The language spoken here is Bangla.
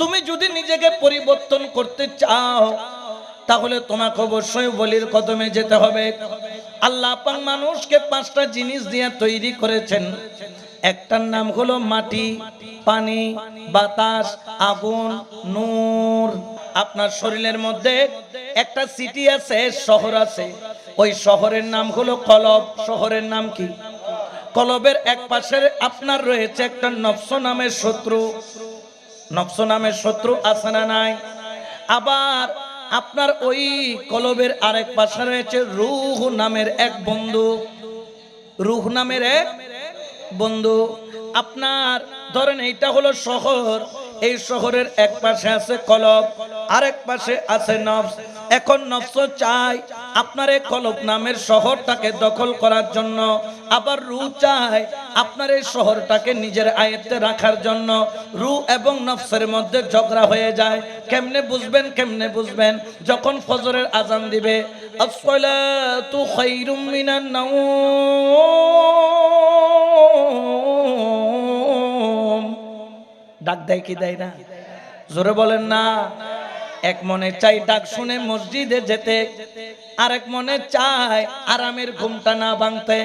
তুমি যদি নিজেকে পরিবর্তন করতে চাও, তাহলে তোমাকে অবশ্যই বলির কদমে যেতে হবে। আল্লাহ পাক মানুষকে পাঁচটা জিনিস দিয়ে তৈরি করেছেন। একটার নাম হলো মাটি, পানি, বাতাস, আগুন, নূর। আপনার শরীরের মধ্যে একটা সিটি আছে, শহর আছে। ওই শহরের নাম হলো কলব। শহরের নাম কি? কলবের এক পাশে আপনার রয়েছে একটা নফস নামের শত্রু। নফস নামের শত্রু আছে না নাই? আবার আপনার ওই কলবের আরেক পাশে রয়েছে রুহ নামের এক বন্ধু। রুহ নামের এক বন্ধু। আপনার ধরেন এইটা হলো শহর। এই শহরের এক পাশে আছে কলব, আরেক পাশে আছে নফস। এখন নফস চায় আপনার এই কলব নামের শহরটাকে দখল করার জন্য, আবার রু চায় আপনার এই শহরটাকে নিজের আয়ত্তে রাখার জন্য। রু এবং নফসের মধ্যে ঝগড়া হয়ে যায়। কেমনে বুঝবেন কেমনে বুঝবেন? যখন ফজরের আজান দিবে, আসসালাতু খায়রুম মিনান নাওম। ডাক দেয় কি দেয় না? জোরে বলেন না। এক মনে চাই ডাক শুনে মসজিদে যেতে আর এক মনে চায় আরামের ঘুমটা না ভাঙতে।